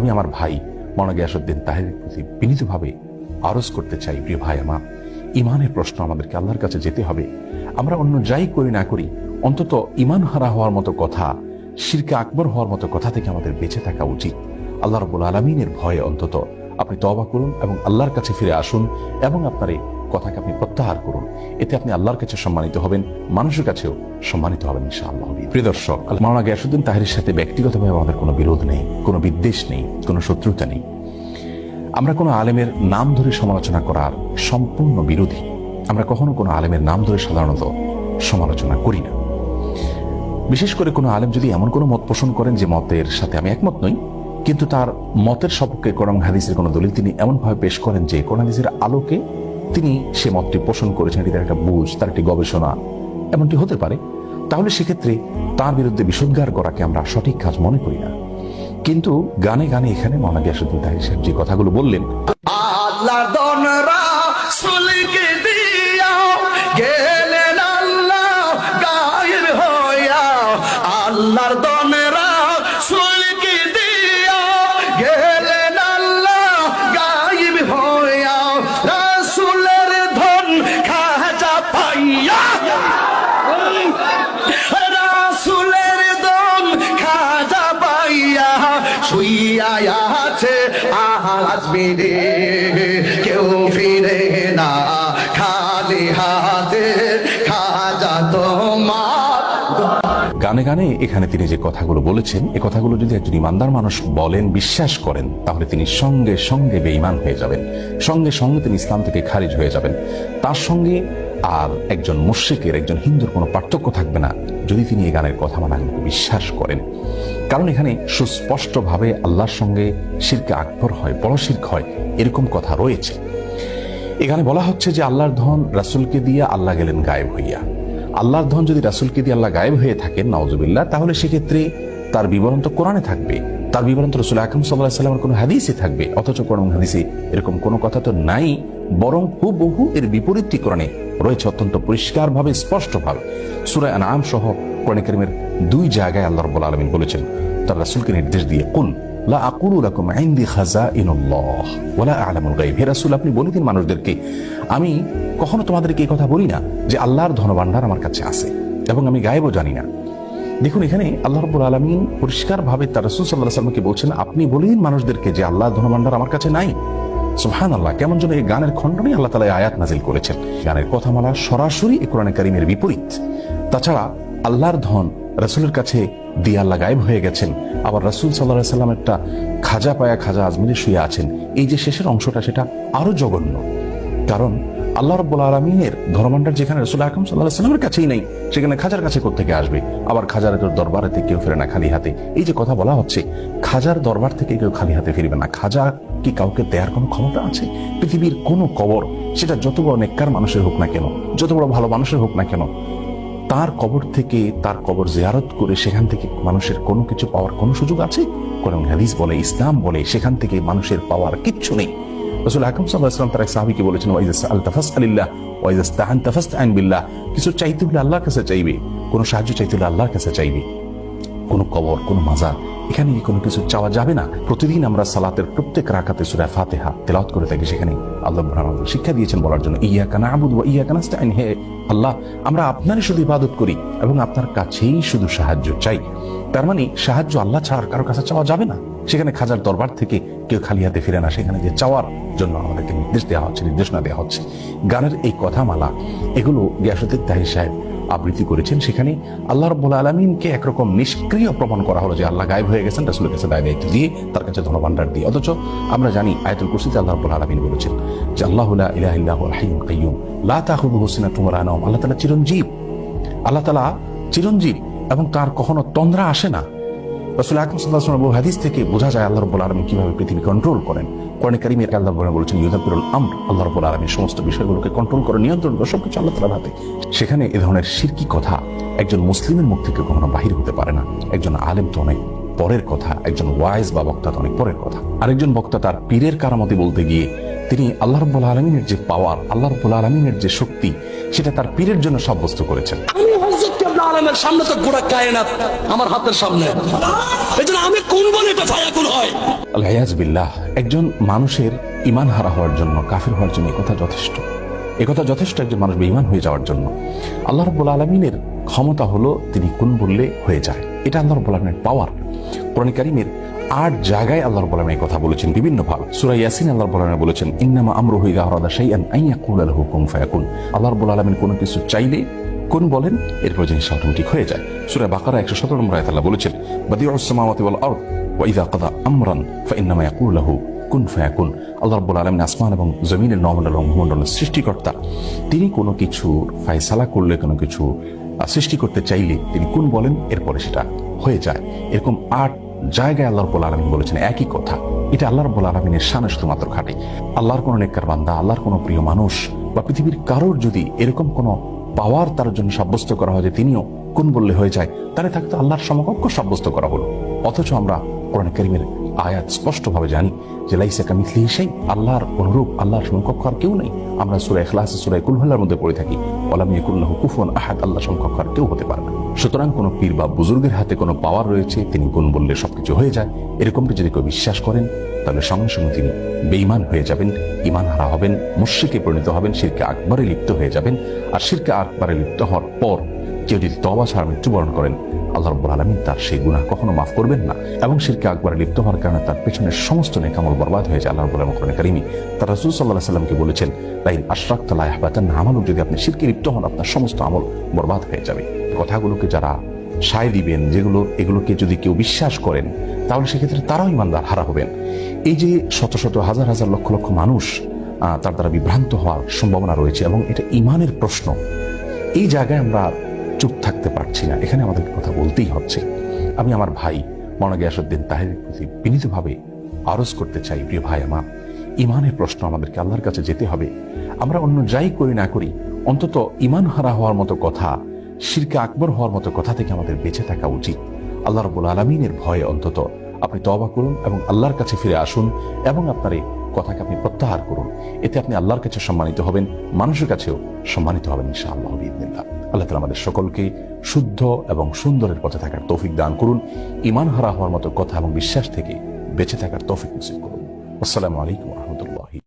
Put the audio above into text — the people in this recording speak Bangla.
আমি আমার ভাই মনা গিয়াসুদ্দিন তাহেরের প্রতি বিনীতভাবে আরজ করতে চাই, প্রিয় ভাই আমার। ইমানের প্রশ্ন আমাদেরকে আল্লাহর কাছে যেতে হবে। আমরা অন্য যাই করি না করি, অন্তত ইমান হারা হওয়ার মতো কথা, শিরকে আকবর হওয়ার মতো কথা থেকে আমাদের বেঁচে থাকা উচিত। আল্লাহ রবুল আলমিনের ভয়ে অন্তত আপনি তবা করুন এবং আল্লাহর কাছে ফিরে আসুন এবং আপনার এই কথাকে আপনি প্রত্যাহার করুন। এতে আপনি আল্লাহর কাছে সম্মানিত হবেন, মানুষের কাছেও সম্মানিত হবেন ইনশাআল্লাহ। প্রিয় দর্শক মাওলানা গিয়াসুদ্দিন তাহেরের সাথে ব্যক্তিগতভাবে আমাদের কোনো বিরোধ নেই, কোনো বিদ্বেষ নেই, কোনো শত্রুতা নেই। আমরা কোনো আলেমের নাম ধরে সমালোচনা করার সম্পূর্ণ বিরোধী। আমরা কখনো কোনো আলেমের নাম ধরে সাধারণত সমালোচনা করি না। বিশেষ করে কোনো আলেম যদি এমন কোনো মত পোষণ করেন যে মতের সাথে আমি একমত নই, কিন্তু তার মতের সপক্ষে কোরআন হাদিসের কোনো দলিল তিনি এমনভাবে পেশ করেন যে কোরআন হাদিসের আলোকে তিনি সে মতটি পোষণ করেছেন, এটি তার একটা বুঝ, তার একটি গবেষণা। এমনটি হতে পারে। তাহলে সেক্ষেত্রে তার বিরুদ্ধে বিষোদ্গার করাকে আমরা সঠিক কাজ মনে করি না। কিন্তু গানে গানে এখানে মৌলানা গিয়াসুদ্দিন তাহির সাহেব যে কথাগুলো বললেন আল্লাহ দনরা কেউ ফিরে না। খালি হাতে গানে গানে এখানে তিনি যে কথাগুলো বলেছেন, এ কথাগুলো যদি একজন ইমানদার মানুষ বলেন, বিশ্বাস করেন, তাহলে তিনি সঙ্গে সঙ্গে বেঈমান হয়ে যাবেন। সঙ্গে সঙ্গে তিনি ইসলাম থেকে খারিজ হয়ে যাবেন। তার সঙ্গে আর একজন মুশ্রিকের, একজন হিন্দুর কোনো পার্থক্য থাকবে না যদি তিনি এই গানের কথা মানাগুলোকে বিশ্বাস করেন। কারণ এখানে সুস্পষ্টভাবে আল্লাহর সঙ্গে শিরকে আকবর হয় বড় শির্ক হয়, এরকম কথা রয়েছে। এখানে বলা হচ্ছে যে আল্লাহর ধন রাসুলকে দিয়ে আল্লাহ গেলেন গায়েব হইয়া। আল্লাহর ধন যদি রাসুলকে দিয়ে আল্লাহ গায়েব হয়ে থাকেন নওয়াজুবিল্লাহ তাহলে সেক্ষেত্রে তার বিবরণ তো কোরআনে থাকবে। তার বিবরণ তো রসুল আকরম সাল্লাহ সাল্লামের কোনো হাদিসে থাকবে, অথচ কোরআন হাদিসে এরকম কোনো কথা তো নাই, বরং হুবহু এর বিপরীতটি রয়েছে অত্যন্ত পরিষ্কারভাবে, স্পষ্টভাবে। সুরায় আনাম সহ কোরআন করিমের দুই জায়গায় আল্লাহ রব্বুল আলমিন বলেছেন, তার রাসুলকে নির্দেশ দিয়ে, কুল লা আকুলু লাকুম ইনদি খাজাইনুল্লাহ ওয়ালা আ'লামুল গায়ব। হে রাসূল, আপনি বলে দিন মানুষদেরকে, আমি কখনো তোমাদেরকে এই কথা বলি না যে আল্লাহর ধনভাণ্ডার আমার কাছে আছে এবং আমি গায়েবও জানি না। দেখুন, এখানে আল্লাহ রব্বুল আলমিন পরিষ্কারভাবে তার রসুল সাল্লাহ সাল্লামকে বলছেন, আপনি বলে দিন মানুষদেরকে যে আল্লাহর ধনভাণ্ডার আমার কাছে নাই। সুহান আল্লাহ কেমন যেন এই গানের খণ্ডনে আল্লাহ তালা আয়াত নাজিল করেছেন। গানের কথামালা সরাসরি এ কোরআনে কারিমের বিপরীত। তাছাড়া আল্লাহর ধন রাসূলের কাছে দিয়ে আল্লাহ গায়েব হয়ে গেছেন। আবার রাসূল সাল্লাহ সাল্লাম একটা খাজা পায়া খাজা আজমিরে শুয়ে আছেন। এই যে শেষের অংশটা, সেটা আরও জঘন্য। কারণ আল্লাহ রব্বুল আলমিনের ধর্মান্ডার যেখানে রসুল আকরম সাল্লাহ সাল্লামের কাছেই নেই, সেখানে খাজার কাছে থেকে আসবে? আবার খাজার দরবারেতে কেউ ফেরে না খালি হাতে। এই যে কথা বলা হচ্ছে, খাজার দরবার থেকে কেউ খালি হাতে ফিরবে না। খাজা কি কাউকে দেওয়ার কোনো ক্ষমতা আছে? পৃথিবীর কোনো কবর, সেটা যত বড় নেককার মানুষের হোক না কেন, যত বড় ভালো মানুষের হোক না কেন, তার কবর থেকে তার কবর জিয়ারত করে সেখান থেকে মানুষের কোনো কিছু পাওয়ার কোনো সুযোগ আছে? কোরআন হাদিস বলে, ইসলাম বলে, সেখান থেকে মানুষের পাওয়ার কিচ্ছু নেই। রসুল আকরম সাল্লাহ ইসলাম তার এক সাহাবিকে বলেছেন ওয়াইজাস কিছু চাইতে হলে আল্লাহর কাছে চাইবে, কোনো সাহায্য চাইতে হলে আল্লাহর কাছে চাইবে। কোনো কবর, কোনো মাজার, এখানে কোনো কিছু চাওয়া যাবে না? প্রতিদিন আমরা সালাতের প্রত্যেক রাখাতে সুরা ফাতেহা তেলাওয়াত করে থাকি সেখানে আল্লাহ আমাদের শিক্ষা দিয়েছেন বলার জন্য ইয়া কানা আবুদ ওয়া ইয়া কানাস্তাইন হে আল্লাহ, আমরা আপনারই শুধু ইবাদত করি এবং আপনার কাছেই শুধু সাহায্য চাই। তার মানে সাহায্য আল্লাহ ছাড় কারও কাছে চাওয়া যাবে না। সেখানে খাজার দরবার থেকে কেউ খালি হাতে ফিরে না। সেখানে যে চাওয়ার জন্য আমাদেরকে নির্দেশ দেওয়া হচ্ছে, নির্দেশনা দেওয়া হচ্ছে। গানের এই কথামালা, এগুলো গিয়াসুদ্দিন তাহির সাহেব আবৃত্তি করেছেন। সেখানে আল্লাহ রব্বুল আলমিনকে একরকম নিষ্ক্রিয় প্রমাণ করা হলো যে আল্লাহ গায়েব হয়ে গেছেন, রাসুলের কাছে দায় দায়িত্ব দিয়ে তার কাছে ধনভাণ্ডার দিয়ে। অথচ আমরা জানি আয়তুল কুরসিতে আল্লাহ রব্বুল আলমিন বলেছেন যে, আল্লাহ ইলাহ ইল্লাহুল হাইয়ুল কাইয়ুম, লা তাখুযুহু সিনাতুম ওয়া লা নাওম। আল্লাহ তাআলা চিরঞ্জীব। আল্লাহ তাআলা চিরঞ্জীব এবং তার কখনো তন্দ্রা আসে না। রসুল আকরম সাল্লাহ হাদিস থেকে বোঝা যায় আল্লাহ রব্বুল কীভাবে পৃথিবী কন্ট্রোল করেন। কোরআন কারিমের আল্লাহ বলেছেন আল্লাহ সমস্ত বিষয়গুলোকে কন্ট্রোল করে, নিয়ন্ত্রণ করে আল্লাহ তালার হাতে। সেখানে এ ধরনের শিরকি কথা একজন মুসলিমের মুখ থেকে কখনো বাহির হতে পারে না। একজন আলেম তো অনেক পরের কথা, একজন ওয়াইজ বা বক্তা তো অনেক পরের কথা। আরেকজন বক্তা তার পীরের কারামতি বলতে গিয়ে তিনি আল্লাহ রব্বুল আলমিনের যে পাওয়ার আল্লাহ রব্বুল আলমিনের যে শক্তি, সেটা তার পীরের জন্য সাব্যস্ত করেছেন। আলমের সামনে তো গোড়া কায়নাত আমার হাতের সামনে। এই জন্য আমি কোন বলে এটা ফায়াকুল হয়? আল্লাহ বিল্লাহ, একজন মানুষের ইমান হারা হওয়ার জন্য, কাফির হওয়ার জন্য কথা যথেষ্ট। একথা যথেষ্ট একজন মানুষ বেঈমান হয়ে যাওয়ার জন্য। আল্লাহ রব্বুল আলমিনের ক্ষমতা হলো তিনি কোন বললে হয়ে যায়। এটা আল্লাহ রব্বুল আলমিনের পাওয়ার কোরআন কারিমের আট জায়গায় আল্লাহ রব্বুল আলমী এই কথা বলেছেন, বিভিন্ন ভাবে সূরা ইয়াসিন আল্লাহ রব্বুল আলমী বলেছেন, ইন্নামা আমরুহু ইযা আরাদা শাইআন আন ইয়াকুলা লাহু কুন ফায়াকুন। আল্লাহ রব্বুল আলমিন কোনো কিছু চাইলে কোন বলেন? এরপর জিনিস অটোমেটিক হয়ে যায়, সূরা বাকারা 117 নম্বর আয়াতে আল্লাহ বলেছেন, বাদিউস সামাওয়াতি ওয়াল আমরান লাহু কুন ফায়াকুন। আল্লাহ আসমান এবং জমিনের এবং ভূমণ্ডলের সৃষ্টিকর্তা। তিনি কোনো কিছু ফায়সালা করলে, কোনো কিছু সৃষ্টি করতে চাইলে তিনি কোন বলেন? এরপরে সেটা হয়ে যায়। এরকম আট জায়গায় আল্লাহ রব্বুল আলমিন বলেছেন একই কথা। এটা আল্লাহ রব্বুল আলমিনের শানে শুধুমাত্র খাটে। আল্লাহর কোনো নেককার বান্দা, আল্লাহর কোনো প্রিয় মানুষ বা পৃথিবীর কারোর যদি এরকম কোনো পাওয়ার তার জন্য সাব্যস্ত করা হয় যে তিনিও কোন বললে হয়ে যায় তাহলে থাকতে আল্লাহর সমকক্ষ সাব্যস্ত করা হলো। অথচ আমরা কোরআন করিমের আয়াত স্পষ্টভাবে জানি যে, লাইসা কামিথলি সেই আল্লাহর অনুরূপ, আল্লাহর সমকক্ষ আর কেউ নেই। আমরা সুরায় খ্লাস সুরায় কুলহল্লার মধ্যে পড়ে থাকি। ওলাম ইয়াকুল্লাহ কুফুন আহাদ আল্লাহ সমকক্ষ আর কেউ হতে পারে না। সুতরাং কোনো পীর বা বুজুর্গের হাতে কোনো পাওয়ার রয়েছে, তিনি কোন বললে সবকিছু হয়ে যায়। এরকমটি যদি কেউ বিশ্বাস করেন, তাহলে সঙ্গে সঙ্গে তিনি বেঈমান হয়ে যাবেন ইমান হারা হবেন, মুশ্রিকে পরিণত হবেন, শিরকে আকবরে লিপ্ত হয়ে যাবেন। আর শিরকে আকবরে লিপ্ত হওয়ার পর কেউ যদি তবা ছাড়া মৃত্যুবরণ করেন, আল্লাহ রব্বুল আলমিন তার সেই গুনাহ কখনো মাফ করবেন না। এবং শিরকে আকবরে লিপ্ত হওয়ার কারণে তার পেছনের সমস্ত নেকামল বরবাদ হয়ে যায়, আল্লাহ রব্বুল আলম কোরআন কারিমি। তার রাসূল আলাইহি সাল্লামকে বলেছেন, লাইন আশরাক তালা আহবাতান আমালুক যদি আপনি শিরকে লিপ্ত হন, আপনার সমস্ত আমল বরবাদ হয়ে যাবে। কথাগুলোকে যারা সায় দিবেন, যেগুলো, এগুলোকে যদি কেউ বিশ্বাস করেন, তাহলে সেক্ষেত্রে তারাও ইমানদার, হারা হবেন। এই যে শত শত হাজার হাজার লক্ষ লক্ষ মানুষ তার দ্বারা বিভ্রান্ত হওয়ার সম্ভাবনা রয়েছে এবং এটা ইমানের প্রশ্ন। এই জায়গায় আমরা চুপ থাকতে পারছি না, এখানে আমাদেরকে কথা বলতেই হচ্ছে। আমি আমার ভাই মনা গিয়াসুদ্দিন তাহের প্রতি বিনীতভাবে আরজ করতে চাই, প্রিয় ভাই আমার। ইমানের প্রশ্ন আমাদেরকে আল্লাহর কাছে যেতে হবে। আমরা অন্য যাই করি না করি, অন্তত ইমান হারা হওয়ার মতো কথা শিরকে আকবর হওয়ার মতো কথা থেকে আমাদের বেঁচে থাকা উচিত। আল্লাহ রবুল আলমিনের ভয়ে অন্তত আপনি তবা করুন এবং আল্লাহর কাছে ফিরে আসুন এবং আপনার এই কথাকে আপনি প্রত্যাহার করুন। এতে আপনি আল্লাহর কাছে সম্মানিত হবেন, মানুষের কাছেও সম্মানিত হবেন ইনশাআল্লাহ বিদিনিল্লাহ আল্লাহ তালা আমাদের সকলকে শুদ্ধ এবং সুন্দরের পথে থাকার তৌফিক দান করুন ইমান হারা হওয়ার মতো কথা এবং বিশ্বাস থেকে বেঁচে থাকার তৌফিক নসিব করুন। আসসালামু আলাইকুম রহমতুল্লাহ।